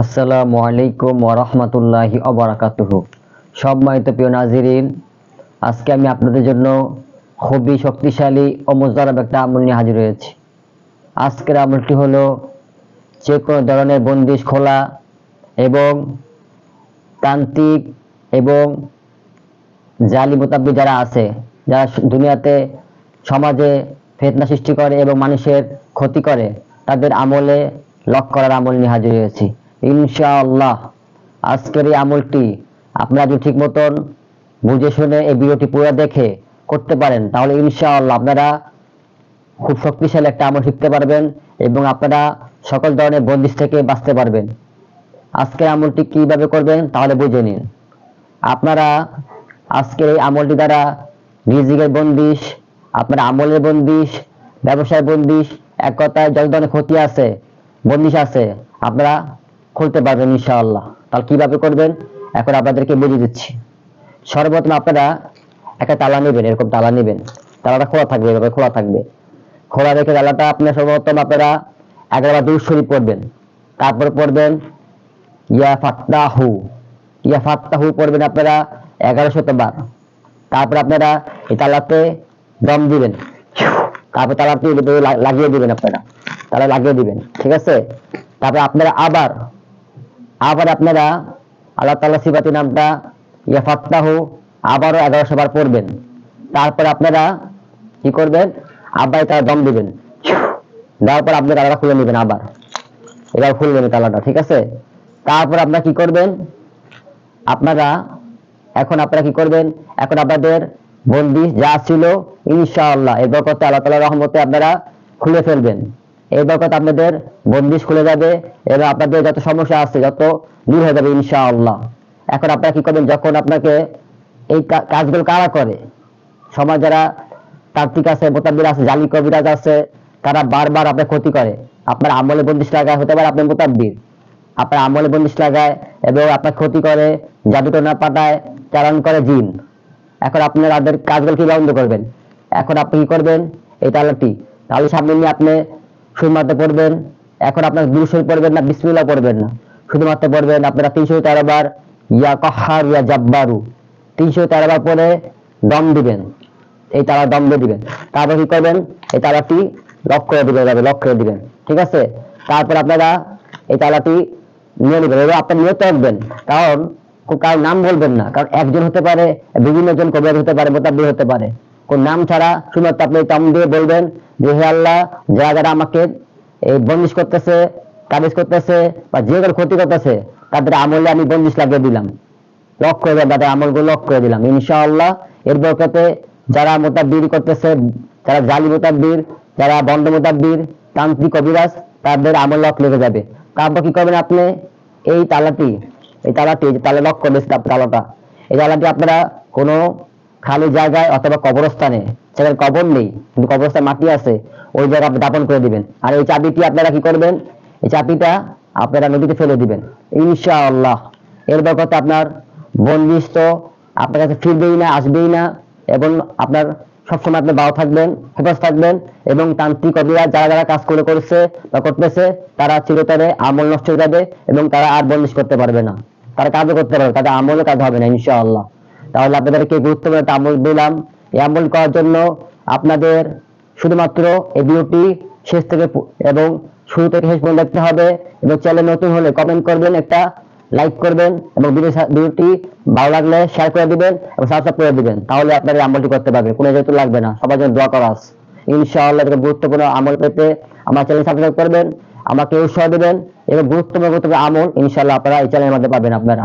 আসসালামু আলাইকুম ওরহমতুল্লাহি অবরাকাতুহু সম্মানিত প্রিয় নাজিরিন, আজকে আমি আপনাদের জন্য খুবই শক্তিশালী ও মোজারব একটা আমল নিয়ে হাজির হয়েছি। আজকের আমলটি হলো যে কোনো ধরনের বন্দিশ খোলা এবং তান্ত্রিক এবং জালি মোতাব্বি যারা আছে, যারা দুনিয়াতে সমাজে ফেতনা সৃষ্টি করে এবং মানুষের ক্ষতি করে, তাদের আমলে লক করার আমল নিয়ে হাজির হয়েছি। ইনশাআল্লাহ। আজকের এই আমলটি আপনারা যদি ঠিক মতন বুঝে শুনে এই ভিডিওটি পুরো দেখে করতে পারেন, তাহলে ইনশাআল্লাহ আপনারা খুব শক্তিশালী একটা আমল শিখতে পারবেন এবং আপনারা সকল ধরনের বন্দিশ থেকে বাঁচতে পারবেন। আজকের আমলটি কীভাবে করবেন, তাহলে বুঝে নিন। আপনারা আজকের এই আমলটি দ্বারা রিজিকের বন্দিশ, আপনার আমলের বন্দিশ ব্যবসায় বন্দিশ, এক কথায় যত ধরনের ক্ষতি আছে, বন্দিশ আছে, আপনারা খুলতে পারবেন ইনশাআল্লাহ। তাহলে কীভাবে করবেন? এখন আপনাদেরকে বুঝিয়ে দিচ্ছি। সর্বপ্রথম আপনারা একটা তালা নেবেন, এরকম তালা নেবেন। তালাটা খোলা থাকবে, এভাবে খোলা থাকবে। খোলা রেখে তালাটা আপনার সর্বপ্রথম আপনারা এগারোবার দূর শরীফ পড়বেন। তারপর পড়বেন, ইয়া ফাত্তাহু। ইয়া ফাত্তাহু পড়বেন আপনারা এগারো শতবার। তারপর আপনারা এই তালাতে দম দিবেন। তারপর তালাতে লাগিয়ে দিবেন আপনারা। তালা লাগিয়ে দিবেন, ঠিক আছে? তারপর আপনারা আবার আবার আপনারা আল্লাহ তাল্লাহ সিবাতি নামটা ইয়া ফাত্তাহু আবারও এগারোশো বার পড়বেন। তারপর আপনারা কি করবেন? আবার তারা দম দিবেন। দেওয়ার পর আপনি তালাটা খুলে নেবেন আবার। এবার খুলবেন এই তালাটা, ঠিক আছে? তারপর আপনারা কি করবেন? আপনারা এখন আপনারা কি করবেন? এখন আপনাদের বন্দি যা ছিল, ইনশাআল্লাহ, এই বরকতে আল্লাহ তাআলার রহমতে আপনারা খুলে ফেলবেন। এই বরকত আপনাদের বন্দিশ খুলে যাবে এবং আপনাদের যত সমস্যা আছে, যত দূর হয়ে যাবে ইনশাআল্লাহ। এখন আপনারা কি করবেন? যখন আপনাকে এই কাজগুলো কারা করে? সমাজ যারা তাত্ত্বিক আছে মোতাবির আছে জালি কবিরাজ আছে, তারা বারবার আপনার ক্ষতি করে। আপনার আমলে বন্দিশ লাগায় হতে পারে আপনার মোতাব্বির আপনার আমলে বন্দিশ লাগায় এবং আপনার ক্ষতি করে জাদুটনা পাতায় চালান করে জিন। এখন আপনার তাদের কাজগুলো কি বন্ধ করবেন? এখন আপনি কি করবেন? এই তালাটি তাহলে সামনে নিয়ে আপনি শুধুমাত্র পড়বেন, এখন আপনার দুশোই পড়বেন না, বিসমিল্লাহ পড়বেন না। শুধুমাত্র পড়বেন আপনারা তিনশো তেরো বার ইয়া কহার, ইয়া জাব্বারু। তিনশো তেরো বার পরে দম দিবেন। এই তালা দম দিয়ে দিবেন। তারপর কি করবেন? এই তালাটি লক করে দিবেন এভাবে লক করে দিবেন। ঠিক আছে? তারপর আপনারা এই তালাটি নিয়ে নেবেন এবার আপনার নিয়ত রাখবেন। কারণ কারোর নাম বলবেন না। কারণ একজন হতে পারে, বিভিন্ন জন কবিরাজ হতে পারে, মোতাব্বির হতে পারে। কোন নাম ছাড়া শুধুমাত্র আপনি দম দিয়ে বলবেন যে, হে আল্লাহ যারা যারা আমাকে এই বন্দিশ করতেছে, কাবিজ করতেছে বা যে কোনো ক্ষতি করতেছে, তাদের আমলে আমি বন্দিশ লাগিয়ে দিলাম। লক করে তাদের আমলগুলো লক করে দিলাম। ইনশাআল্লাহ, এর বরকতে যারা মোতাব্বির করতেছে, যারা জালি মোতাব্বির, যারা বন্ধ মোতাব্বির, তান্ত্রিক কবিরাজ তাদের আমল লক লেগে যাবে। তারপর কি করবেন আপনি? এই তালাটি এই তালাটি তালা লক করবে তালাটা, এই তালাটি আপনারা কোনো খালি জায়গায় অথবা কবরস্থানে, সেখানে কবর নেই, কিন্তু কবরস্থানে মাটি আছে, ওই জায়গায় আপনি দাপন করে দিবেন। আর এই চাবিটি আপনারা কি করবেন? এই চাবিটা আপনারা নদীতে ফেলে দিবেন। ইনশাআল্লাহ। এর বরকতে আপনার বন্দিশ তো আপনার কাছে ফিরবেই না, আসবেই না, এবং আপনার সবসময় আপনি ভালো থাকবেন হেফাজ থাকবেন, এবং তান্ত্রিক অবিরা যারা যারা কাজ করে করছে বা করতেছে, তারা চিরতরে আমল নষ্ট হয়ে যাবে, এবং তারা আর বন্দিশ করতে পারবে না। তারা কাজও করতে পারবে তাদের আমলে কাজ হবে না, ইনশাআল্লাহ। তাহলে আপনাদেরকে গুরুত্বপূর্ণ আমল দিলাম। এই আমল করার জন্য আপনাদের শুধুমাত্র এই ভিডিওটি শেষ থেকে এবং শুরু থেকে শেষ পর্যন্ত দেখতে হবে এবং চ্যানেল নতুন হলে কমেন্ট করবেন, একটা লাইক করবেন এবং ভিডিওটি ভালো লাগলে শেয়ার করে দিবেন এবং সাবস্ক্রাইব করে দিবেন। তাহলে আপনারা আমলটি করতে পারবেন, কোনো যেহেতু লাগবে না। সবার জন্য দোয়া করা আছে। ইনশাআল্লাহ এরকম গুরুত্বপূর্ণ আমল পেতে আমার চ্যানেল সাবস্ক্রাইব করবেন, আমাকে উৎসাহ দেবেন। এবং গুরুত্বপূর্ণ গুরুত্বপূর্ণ আমল ইনশাআল্লাহ আপনারা এই চ্যানেলের মধ্যে পাবেন আপনারা।